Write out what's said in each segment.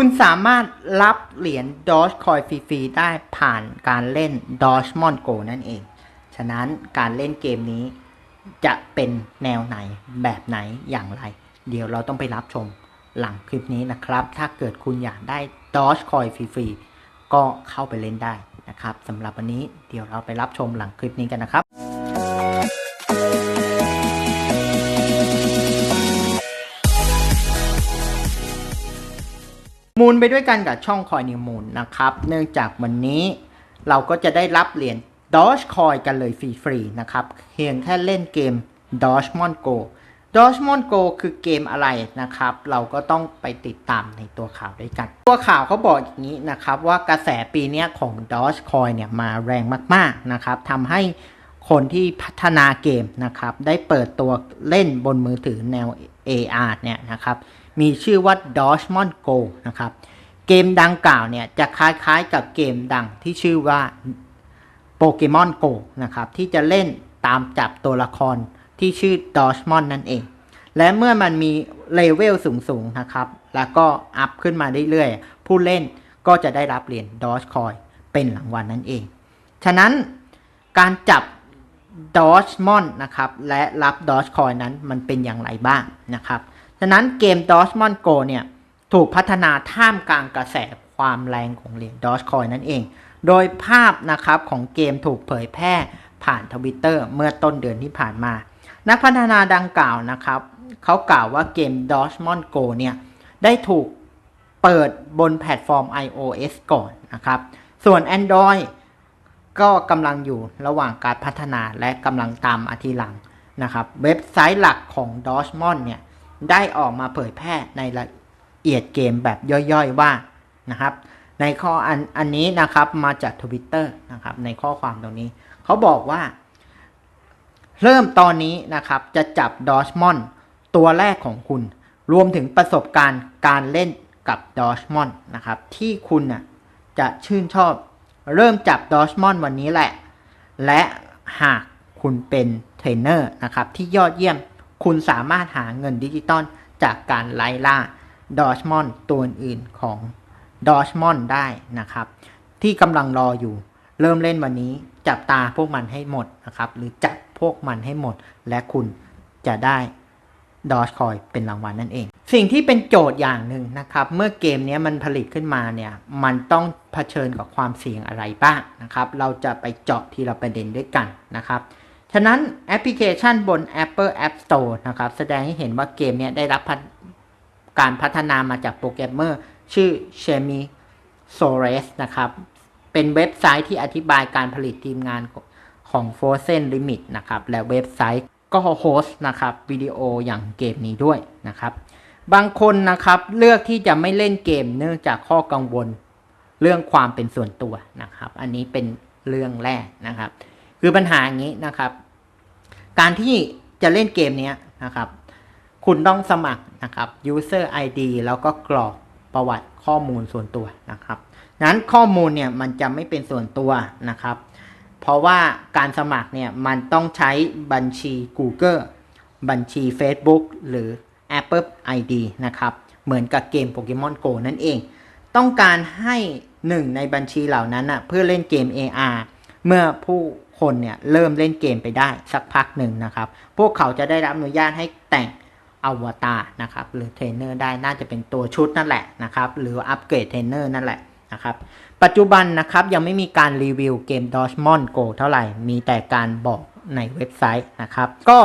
คุณสามารถรับเหรียญ Dogecoin ฟรีๆได้ผ่านการเล่น Dogemon Go นั่นเอง ฉะนั้นการเล่นเกมนี้จะเป็นแนวไหนแบบไหนอย่างไร เดี๋ยวเราต้องไปรับชมหลังคลิปนี้นะครับ ถ้าเกิดคุณอยากได้ Dogecoin ฟรีๆก็เข้าไปเล่นได้นะครับสำหรับวันนี้เดี๋ยวเราไปรับชมหลังคลิปนี้กันนะครับ มูลไปด้วยกันกับช่องคอยนิวมูลนะครับ เนื่องจากวันนี้เราก็จะได้รับเหรียญ Dogecoin กันเลยฟรีๆนะครับ เพียงแค่เล่นเกม Dogemon Go Dogemon Go คือเกมอะไรนะครับ เราก็ต้องไปติดตามในตัวข่าวด้วยกัน ตัวข่าวเขาบอกอย่างนี้นะครับว่ากระแสปีนี้ของ Dogecoin เนี่ยมาแรงมากๆนะครับทำให้คนที่พัฒนาเกมนะครับ ได้เปิดตัวเล่นบนมือถือแนว AR เนี่ยนะครับ มีชื่อว่า Dogemon Go นะครับ เกมดังกล่าวเนี่ยจะคล้ายๆกับเกมดังที่ชื่อว่าโปเกมอน Go นะครับ ที่จะเล่นตามจับตัวละครที่ชื่อ Dogemon นั่นเอง และเมื่อมันมีเลเวลสูงๆนะครับ แล้วก็อัพขึ้นมาเรื่อยๆ ผู้เล่นก็จะได้รับเหรียญ Dogecoin เป็นรางวัลนั่นเอง ฉะนั้นการจับ Dogemon นะครับ และรับ Dogecoin นั้นมันเป็นอย่างไรบ้างนะครับ ฉะนั้นเกม Dogemon Go เนี่ยถูกพัฒนาท่ามกลางกระแสความแรงของเหรียญ Dogecoin นั่นเอง โดยภาพนะครับของเกมถูกเผยแพร่ผ่านทวิตเตอร์เมื่อต้นเดือนที่ผ่านมา นักพัฒนาดังกล่าวนะครับเขากล่าวว่าเกม Dogemon Go เนี่ยได้ถูกเปิดบนแพลตฟอร์ม iOS ก่อนนะครับ ส่วน Android ก็กำลังอยู่ระหว่างการพัฒนาและกำลังตามมาทีหลังนะครับ เว็บไซต์หลักของ Dogemon เนี่ย ได้ออกมาเผยแพร่ในละเอียดเกมแบบย่อยๆว่านะครับ ในข้ออันอันนี้นะครับมาจาก Twitter นะครับในข้อความตรงนี้ เขาบอกว่า เริ่มตอนนี้นะครับจะจับดอชมอนตัวแรกของคุณ รวมถึงประสบการณ์การเล่นกับดอชมอนนะครับที่คุณน่ะจะชื่นชอบเริ่มจับดอชมอนวันนี้แหละ และหากคุณเป็นเทรนเนอร์นะครับที่ยอดเยี่ยม คุณสามารถหาเงินดิจิตอลจากการไล่ล่าดอชมอนตัวอื่นของดอชมอนได้นะครับ ที่กำลังรออยู่ เริ่มเล่นวันนี้จับตาพวกมันให้หมดนะครับ หรือจับพวกมันให้หมด และคุณจะได้ดอ g คอยเป็นรางวัลนั่นเอง สิ่งที่เป็นโจทย์อย่างหนึ่งนะครับ เมื่อเกมนี้มันผลิตขึ้นมาเนี่ย มันต้องเผชิญกับความเสี่ยงอะไรบ้างนะครับ เราจะไปเจาะทีละประเด็นด้วยกันนะครับ ฉะนั้นแอปพลิเคชันบน Apple App Store นะครับ แสดงให้เห็นว่าเกมเนี้ได้รับการพัฒนามาจากโปรแกรมเมอร์ชื่อเชมิโซเรสนะครับ เป็นเว็บไซต์ที่อธิบายการผลิตทีมงานของ Frozen Limit นะครับ และเว็บไซต์ก็โฮสต์นะครับวิดีโออย่างเกมนี้ด้วยนะครับ บางคนนะครับเลือกที่จะไม่เล่นเกมเนื่องจากข้อกังวลเรื่องความเป็นส่วนตัวนะครับ อันนี้เป็นเรื่องแรกนะครับ คือปัญหาอย่างนี้นะครับ การที่จะเล่นเกมนี้นะครับ คุณต้องสมัครนะครับ user ID แล้วก็กรอกประวัติข้อมูลส่วนตัวนะครับนั้นข้อมูลเนี่ยมันจะไม่เป็นส่วนตัวนะครับ เพราะว่าการสมัครเนี่ยมันต้องใช้บัญชี Google บัญชี Facebook หรือ Apple ID นะครับ เหมือนกับเกม Pokemon Go นั่นเอง ต้องการให้หนึ่งในบัญชีเหล่านั้นนะเพื่อเล่นเกม AR เมื่อผู้ คนเนี่ยเริ่มเล่นเกมไปได้สักพักหนึ่งนะครับ พวกเขาจะได้รับอนุญาตให้แต่งอวตารนะครับหรือเทรนเนอร์ได้น่าจะเป็นตัวชุดนั่นแหละนะครับหรืออัปเกรดเทรนเนอร์นั่นแหละนะครับปัจจุบันนะครับยังไม่มีการรีวิวเกม Dodgemon Go เท่าไหร่ มีแต่การบอกในเว็บไซต์นะครับก็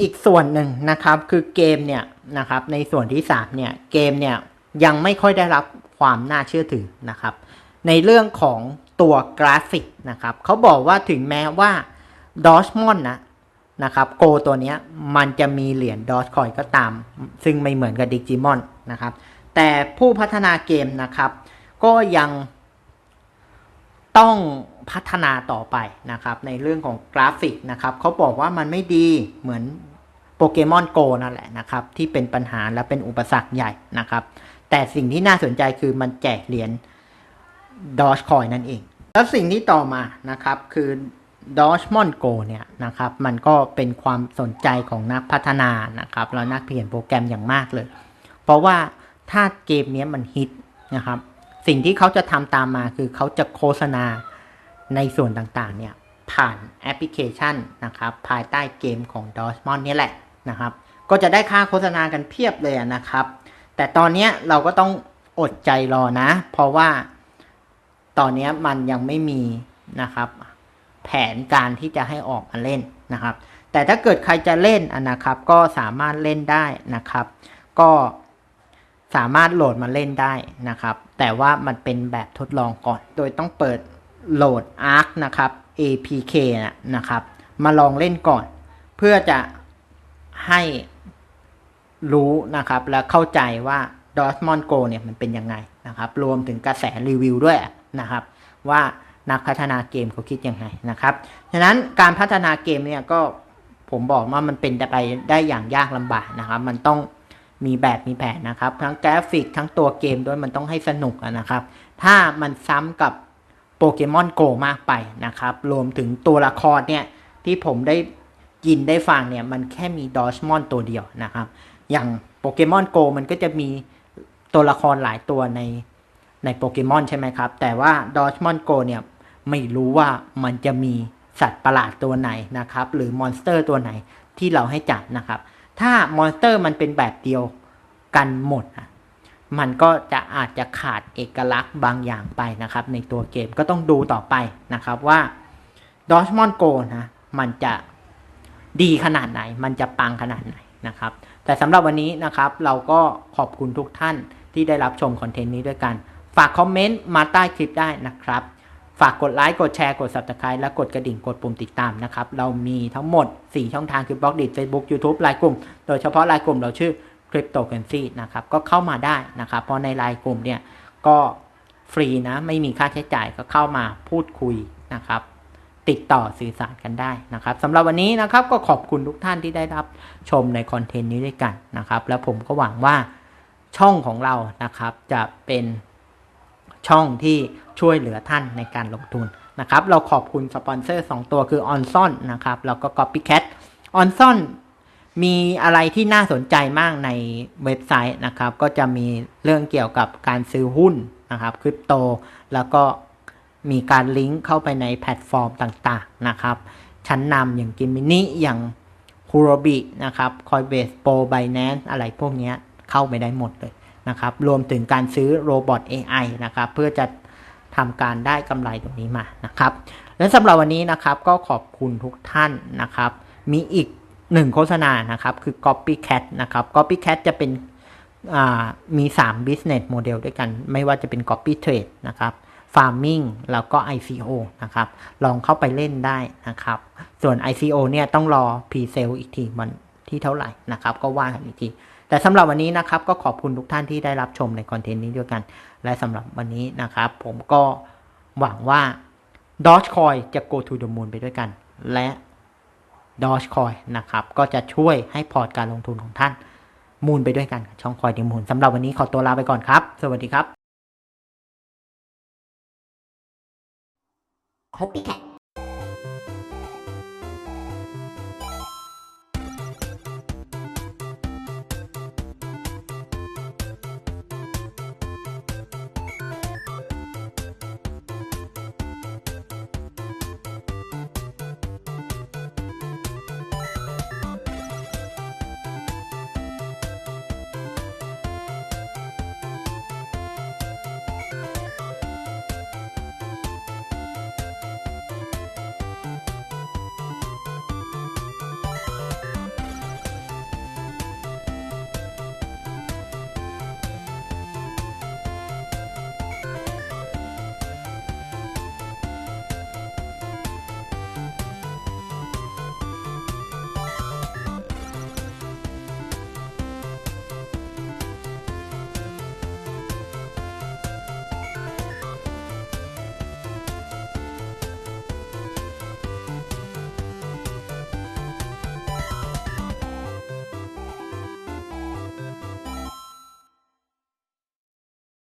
อีกส่วนหนึ่งนะครับคือเกมเนี่ยนะครับในส่วนที่ 3 เนี่ยเกมเนี่ยยังไม่ค่อยได้รับความน่าเชื่อถือนะครับในเรื่องของ ตัวกราฟิกนะครับเขาบอกว่าถึงแม้ว่า Dodgemon นะนะครับโกตัวนี้มันจะมีเหรียญ Dogecoin ก็ตาม ซึ่งไม่เหมือนกับ Digimon นะครับแต่ผู้พัฒนาเกมนะครับก็ยังต้องพัฒนาต่อไปนะครับในเรื่องของกราฟิกนะครับเขาบอกว่ามันไม่ดีเหมือนโปเกมอนโกนั่นแหละนะครับที่เป็นปัญหาและเป็นอุปสรรคใหญ่นะครับแต่สิ่งที่น่าสนใจคือมันแจกเหรียญ Dogecoin นั่นเอง แล้วสิ่งที่ต่อมานะครับคือ Dogemon Go เนี่ยนะครับมันก็เป็นความสนใจของนักพัฒนานะครับแล้วนักเขียนโปรแกรมอย่างมากเลย เพราะว่าถ้าเกมนี้มันฮิตนะครับสิ่งที่เขาจะทำตามมาคือเขาจะโฆษณาในส่วนต่างๆเนี่ยผ่านแอปพลิเคชันนะครับภายใต้เกมของ d o s m o n นี่แหละนะครับก็จะได้ค่าโฆษณากันเพียบเลยนะครับ แต่ตอนนี้เราก็ต้องอดใจรอนะ เพราะว่า ตอนนี้มันยังไม่มีนะครับ แผนการที่จะให้ออกมาเล่นนะครับ แต่ถ้าเกิดใครจะเล่นนะครับ ก็สามารถเล่นได้นะครับ ก็สามารถโหลดมาเล่นได้นะครับ แต่ว่ามันเป็นแบบทดลองก่อน โดยต้องเปิดโหลด Arc นะครับ APK นะนะครับ มาลองเล่นก่อน เพื่อจะให้รู้นะครับและเข้าใจว่า d o s m o n Go เนี่ยมันเป็นยังไงนะครับ รวมถึงกระแสรีวิวด้วย นะครับ ว่านักพัฒนาเกมเขาคิดยังไงนะครับฉะนั้นการพัฒนาเกมเนี่ยก็ผมบอกว่ามันเป็นไปได้อย่างยากลำบากนะครับ มันต้องมีแบบมีแผนนะครับ ทั้งกราฟิกทั้งตัวเกมด้วยมันต้องให้สนุกนะครับ ถ้ามันซ้ำกับโปเกมอนโกมากไปนะครับ รวมถึงตัวละครเนี่ยที่ผมได้ยินได้ฟังเนี่ยมันแค่มีดอชมอนตัวเดียวนะครับ อย่างโปเกมอนโกมันก็จะมีตัวละครหลายตัวใน ในโปเกมอนใช่ไหมครับ แต่ว่าดอชมอนโกเนี่ยไม่รู้ว่ามันจะมีสัตว์ประหลาดตัวไหนนะครับ หรือมอนสเตอร์ตัวไหนที่เราให้จับนะครับ ถ้ามอนสเตอร์มันเป็นแบบเดียวกันหมดอะมันก็จะอาจจะขาดเอกลักษณ์บางอย่างไปนะครับ ในตัวเกมก็ต้องดูต่อไปนะครับว่าดอชมอนโกนะมันจะดีขนาดไหน มันจะปังขนาดไหนนะครับ แต่สำหรับวันนี้นะครับเราก็ขอบคุณทุกท่านที่ได้รับชมคอนเทนต์นี้ด้วยกัน ฝากคอมเมนต์มาใต้คลิปได้นะครับ ฝากกดไลค์ กดแชร์ กด subscribe และกดกระดิ่ง กดปุ่มติดตามนะครับ เรามีทั้งหมด 4 ช่องทางคือบล็อกดิ Facebook YouTube ไลน์กลุ่ม โดยเฉพาะไลน์กลุ่มเราชื่อ Cryptocurrency นะครับ ก็เข้ามาได้นะครับ เพราะในไลน์กลุ่มเนี่ยก็ฟรีนะ ไม่มีค่าใช้จ่ายก็เข้ามาพูดคุยนะครับ ติดต่อสื่อสารกันได้นะครับสำหรับวันนี้นะครับก็ขอบคุณทุกท่านที่ได้รับชมในคอนเทนต์นี้ด้วยกันนะครับ แล้วผมก็หวังว่าช่องของเรานะครับจะเป็น ช่องที่ช่วยเหลือท่านในการลงทุนนะครับเราขอบคุณสปอนเซอร์ 2 ตัวคือ On s o n นะครับแล้วก็ Copycat On s o n มีอะไรที่น่าสนใจมากในเว็บไซต์นะครับ ก็จะมีเรื่องเกี่ยวกับการซื้อหุ้นนะครับคริปโต แล้วก็มีการลิงก์เข้าไปในแพลตฟอร์มต่างๆนะครับ ชั้นนำอย่างกิมินิอย่างคูโรบินะครับ Coinbase Pro Binance อะไรพวกนี้เข้าไปได้หมดเลย นะครับรวมถึงการซื้อโรบอท AI นะครับเพื่อจะทำการได้กำไรตรงนี้มานะครับและสำหรับวันนี้นะครับก็ขอบคุณทุกท่านนะครับมีอีกหนึ่งโฆษณานะครับคือ Copycat นะครับ Copycat จะเป็นมี 3 business model ด้วยกัน ไม่ว่าจะเป็น Copy Trade นะครับ Farming แล้วก็ ICO นะครับ ลองเข้าไปเล่นได้นะครับ ส่วน ICO เนี่ยต้องรอ Pre-sale อีกทีวันที่เท่าไหร่นะครับ ก็ว่ากันอีกที แต่สำหรับวันนี้นะครับก็ขอบคุณทุกท่านที่ได้รับชมในคอนเทนต์นี้ด้วยกัน และสำหรับวันนี้นะครับ ผมก็หวังว่า Dogecoin จะ go to the moon ไปด้วยกัน และ Dogecoin นะครับ ก็จะช่วยให้พอร์ตการลงทุนของท่านมูลไปด้วยกันช่องคอยดิมูลสำหรับวันนี้ขอตัวลาไปก่อนครับ สวัสดีครับ Copycat